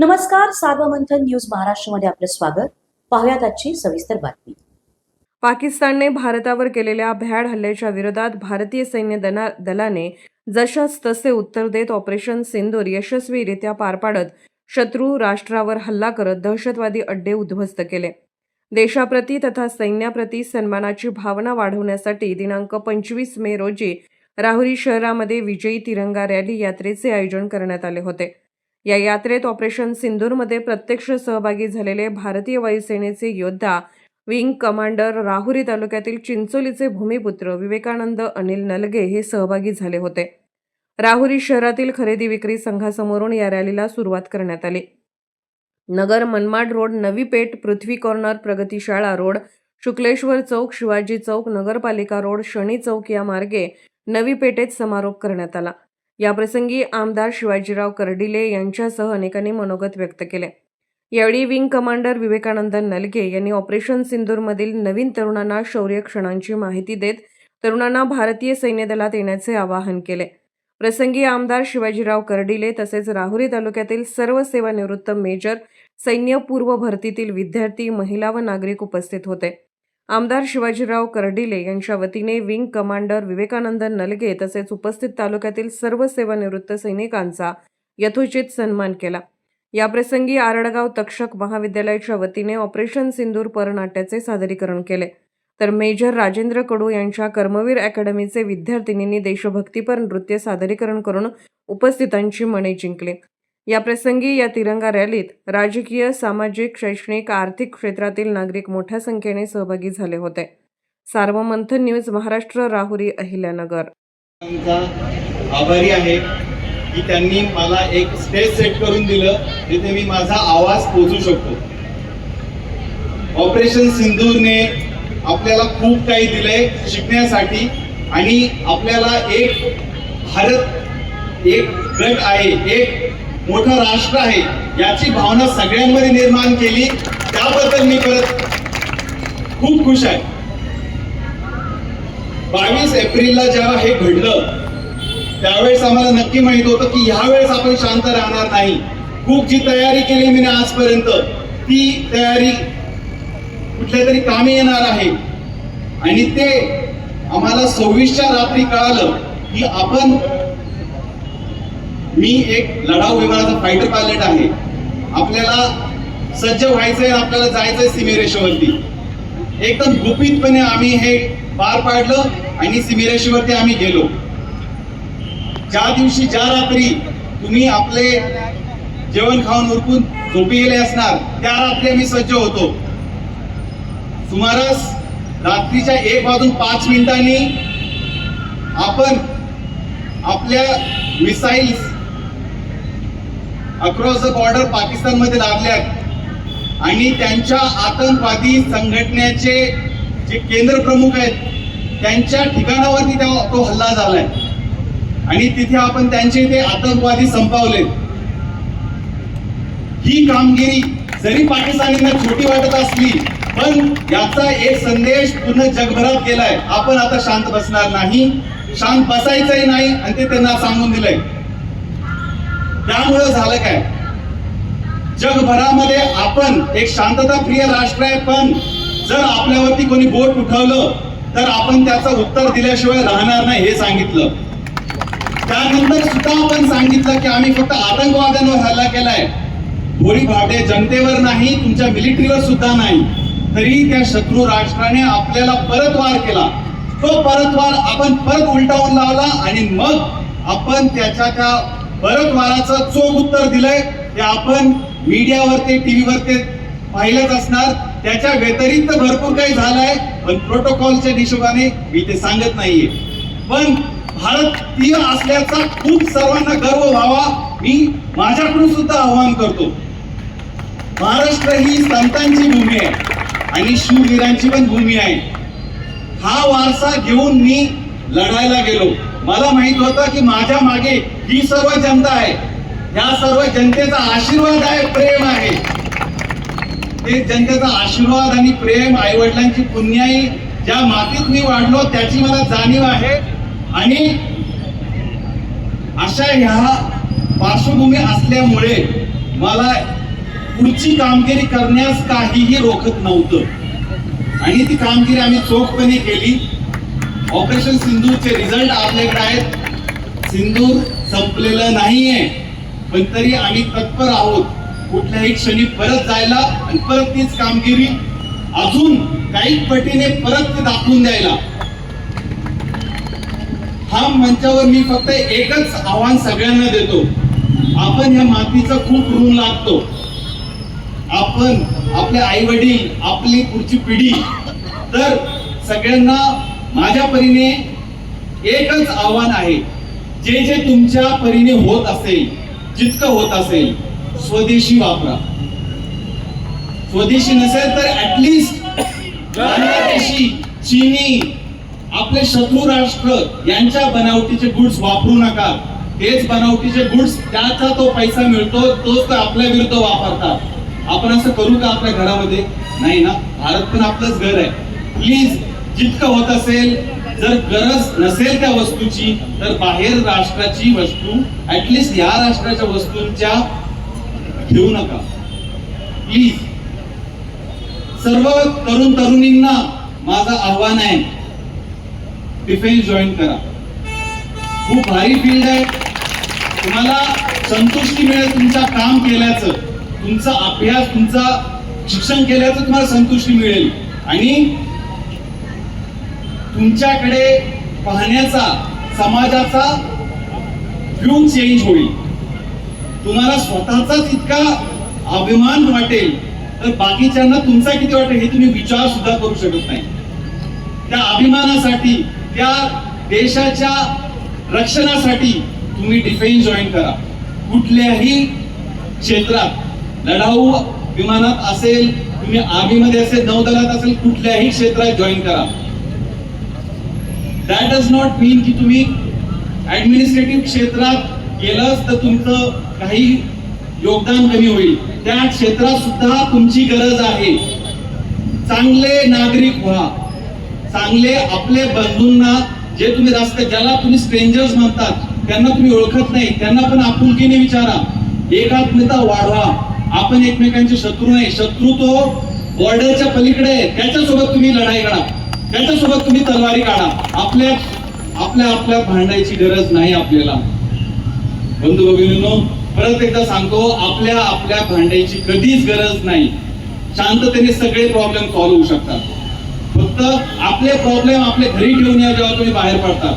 नमस्कार सार्वमंथन न्यूज महाराष्ट्रमध्ये आपलं स्वागत. पाहुयात आजची सविस्तर बातमी. पाकिस्तानने भारतावर केलेल्या भ्याड हल्ल्याच्या विरोधात भारतीय सैन्य दलाने जशास तसे उत्तर देत ऑपरेशन सिंदूर यशस्वीरित्या पार पाडत शत्रू राष्ट्रावर हल्ला करत दहशतवादी अड्डे उद्ध्वस्त केले. देशाप्रती तथा सैन्याप्रती सन्मानाची भावना वाढवण्यासाठी दिनांक पंचवीस मे रोजी राहुरी शहरामध्ये विजयी तिरंगा रॅली यात्रेचे आयोजन करण्यात आले होते. या यात्रेत ऑपरेशन सिंदूरमध्ये प्रत्यक्ष सहभागी झालेले भारतीय वायुसेनेचे योद्धा विंग कमांडर राहुरी तालुक्यातील चिंचोलीचे भूमिपुत्र विवेकानंद अनिल नलगे हे सहभागी झाले होते. राहुरी शहरातील खरेदी विक्री संघासमोरून या रॅलीला सुरुवात करण्यात आली. नगर मनमाड रोड नवी पेठ पृथ्वी कॉर्नर प्रगती शाळा रोड शुक्लेश्वर चौक शिवाजी चौक नगरपालिका रोड शनी चौक या मार्गे नवी पेठेत समारोप करण्यात आला. याप्रसंगी आमदार शिवाजीराव कर्डिले यांच्यासह अनेकांनी मनोगत व्यक्त केले. यावेळी विंग कमांडर विवेकानंद नलगे यांनी ऑपरेशन सिंदूरमधील नवीन तरुणांना शौर्य क्षणांची माहिती देत तरुणांना भारतीय सैन्य दलात येण्याचे आवाहन केले. प्रसंगी आमदार शिवाजीराव कर्डिले तसेच राहुरी तालुक्यातील सर्व सेवानिवृत्त मेजर सैन्य पूर्व भरतीतील विद्यार्थी महिला व नागरिक उपस्थित होते. आमदार शिवाजीराव कर्डिले यांच्या वतीने विंग कमांडर विवेकानंद नलगे तसेच उपस्थित तालुक्यातील सर्व सेवानिवृत्त सैनिकांचा यथोचित सन्मान केला. याप्रसंगी आरडगाव तक्षक महाविद्यालयाच्या वतीने ऑपरेशन सिंदूर परनाट्याचे सादरीकरण केले. तर मेजर राजेंद्र कडू यांच्या कर्मवीर अकॅडमीचे विद्यार्थिनींनी देशभक्तीपर नृत्य सादरीकरण करून उपस्थितांची मने जिंकली. याप्रसंगी या तिरंगा रॅलीत राजकीय सामाजिक शैक्षणिक आर्थिक क्षेत्रातील नागरिक मोठ्या संख्येने सहभागी झाले होते. सार्वमंथन न्यूज महाराष्ट्र राहुरी अहिल्यानगर. आभारी आहे की त्यांनी मला एक स्टेज सेट करून दिलं जिथे मी माझा आवाज पोचू शकतो. ऑपरेशन सिंदूरने आपल्याला खूप काही दिलंय शिकण्यासाठी आणि आपल्याला एक भारत एक गट आहे एक मोठं राष्ट्र आहे याची भावना सगळ्यांमध्ये निर्माण केली. त्याबद्दल मी परत खूप खुश आहे. बावीस एप्रिलला जेव्हा हे घडलं त्यावेळेस आम्हाला नक्की माहीत होतं की ह्यावेळेस आपण शांत राहणार नाही. खूप जी तयारी केली मी आजपर्यंत ती तयारी कुठल्या तरी कामी येणार आहे. आणि ते आम्हाला सव्वीसच्या रात्री कळालं की आपण मी एक लढाऊ विमानाचा फायटर पायलट आहे. आपल्याला सज्ज व्हायचंय आपल्याला जायचंय सीमेरेषेवरती एकदम गुपितपणे आम्ही हे पार पाडलं आणि सीमेरेषेवरती आम्ही गेलो. ज्या दिवशी ज्या रात्री तुम्ही आपले जेवण खाऊन उरकून झोपी गेले असणार त्या रात्री आम्ही सज्ज होतो. सुमारास रात्रीच्या एक वाजून पाच मिनिटांनी आपण आपल्या मिसाईल्स अक्रॉस द बॉर्डर पाकिस्तानमध्ये लागल्यात आणि त्यांच्या आतंकवादी संघटनेचे जे केंद्र प्रमुख आहेत त्यांच्या ठिकाणावरती त्या- तो हल्ला झालाय. आणि तिथे आपण त्यांचे ते आतंकवादी संपवले ही कामगिरी जरी पाकिस्तानींना छोटी वाटत असली पण याचा एक संदेश पूर्ण जगभरात गेलाय. आपण आता शांत बसणार नाही. शांत बसायचंही नाही आणि ते त्यांना सांगून दिलंय. त्यामुळं झालं काय? जगभरामध्ये आपण एक शांतता प्रिय राष्ट्र आहे पण जर आपल्यावरती कोणी बोट उठवलं तर आपण त्याचं उत्तर दिल्याशिवाय राहणार नाही हे सांगितलं. त्यानंतर सुद्धा आपण सांगितलं की आम्ही फक्त आतंकवाद्यांवर हल्ला केलाय. भोळी भावडे जनतेवर नाही तुमच्या मिलिटरीवर सुद्धा नाही. तरी त्या शत्रू राष्ट्राने आपल्याला परत वार केला. तो परतवार आपण परत उलटावून लावला आणि मग आपण त्याच्या त्या परतवाराचं चोख उत्तर दिलंय. ते आपण मीडियावर ते टीव्हीवर ते पाहिलंच असणार. त्याच्या व्यतिरिक्त भरपूर काही झालंय पण प्रोटोकॉलच्या हिशोबाने मी ते सांगत नाहीये. पण भारतीय असल्याचा खूप सर्वांना गर्व व्हावा मी माझ्याकडून सुद्धा आवाहन करतो. महाराष्ट्र ही संतांची भूमी आहे आणि शूरवीरांची पण भूमी आहे. हा वारसा घेऊन मी लढायला गेलो. मला माहीत होतं की माझ्या मागे ही सर्व जनता आहे. या सर्व जनतेचा आशीर्वाद आहे प्रेम आहे. ते जनतेचा आशीर्वाद आणि प्रेम आई वडिलांची पुण्याई ज्या मातीत मी वाढलो त्याची मला जाणीव आहे. आणि अशा ह्या पार्श्वभूमी असल्यामुळे मला पुढची कामगिरी करण्यास काहीही रोखत नव्हतं. आणि ती कामगिरी आम्ही चोखपणे केली. ऑपरेशन सिंदूरचे रिझल्ट आपल्याकडे आहेत. सिंदूर संपलेलं नाहीये. पण तरी आम्ही तत्पर आहोत. कुठल्याही क्षणी परत जायला आणि परत तीच कामगिरी अजून काही पटीने परत ते दाखवून द्यायला. हा मंचावर मी फक्त एकच आव्हान सगळ्यांना देतो. आपण या मातीचा खूप ऋण लागतो. आपण आपले आई वडील आपली पुढची पिढी तर सगळ्यांना माझ्या परीने एकच आव्हान आहे. जे जे तुमच्या परीने होत असेल जितकं होत असेल स्वदेशी वापरा. स्वदेशी नसेल तर ऍटलिस्ट बांगलादेशी चीनी आपले शत्रू राष्ट्र यांच्या बनावटीचे गुड्स वापरू नका. तेच बनावटीचे गुड्स त्याचा तो पैसा मिळतो तोच तर आपल्या विरुद्ध वापरतात. आपण असं करू का आपल्या घरामध्ये? नाही ना. भारत पण आपलंच घर आहे. प्लीज जितकं होत असेल जर गरज नसेल त्या वस्तूची तर बाहेर राष्ट्राची वस्तू ऍटलिस्ट या राष्ट्राच्या वस्तूंच्या घेऊ नका. प्लीज सर्व तरुण तरुणींना माझं आव्हान आहे डिफेन्स जॉईन करा. खूप भारी फील्ड आहे. तुम्हाला संतुष्टी मिळेल तुमचं काम केल्याचं. तुमचा अभ्यास तुमचा शिक्षण केल्याचं तुम्हाला संतुष्टी मिळेल. आणि तुमच्याकडे पाहण्याचा समाजाचा व्ह्यू चेंज होईल. तुम्हाला स्वतःचाच इतका अभिमान वाटेल तर बाकीच्यांना तुमचा किती वाटेल हे तुम्ही विचार सुद्धा करू शकत नाही. त्या अभिमानासाठी त्या देशाच्या रक्षणासाठी तुम्ही डिफेन्स जॉईन करा. कुठल्याही क्षेत्रात लढाऊ विमानात असेल तुम्ही आर्मीमध्ये असेल नौदलात असेल कुठल्याही क्षेत्रात जॉईन करा. दॅट डज नॉट मीन की तुम्ही ऍडमिनिस्ट्रेटिव्ह क्षेत्रात गेलंच तर तुमचं काही योगदान कमी होईल. त्या क्षेत्रात सुद्धा तुमची गरज आहे. चांगले नागरिक व्हा. चांगले आपले बंधूंना जे तुम्ही रस्ते ज्याला तुम्ही स्ट्रेंजर्स म्हणतात त्यांना तुम्ही ओळखत नाही त्यांना पण आपुलकीने विचारा. एकात्मता वाढवा. आपण एकमेकांचे शत्रू नाही. शत्रू तो बॉर्डरच्या पलीकडे आहे. त्याच्यासोबत तुम्ही लढाई करा त्याच्यासोबत तुम्ही तलवारी काढा. आपल्या आपल्या आपल्या भांडायची गरज नाही आपल्याला. बंधू भगिनींनो परत एकदा सांगतो आपल्या आपल्या भांडायची कधीच गरज नाही. शांततेने सगळे प्रॉब्लेम सॉल्व्ह होऊ शकतात. फक्त आपले प्रॉब्लेम आपले घरी ठेवून या जेव्हा तुम्ही बाहेर पडतात.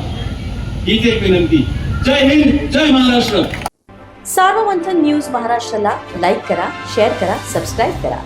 हीच एक विनंती. जय हिंद जय महाराष्ट्र. सार्वमंथन न्यूज महाराष्ट्राला लाईक करा शेअर करा सबस्क्राईब करा.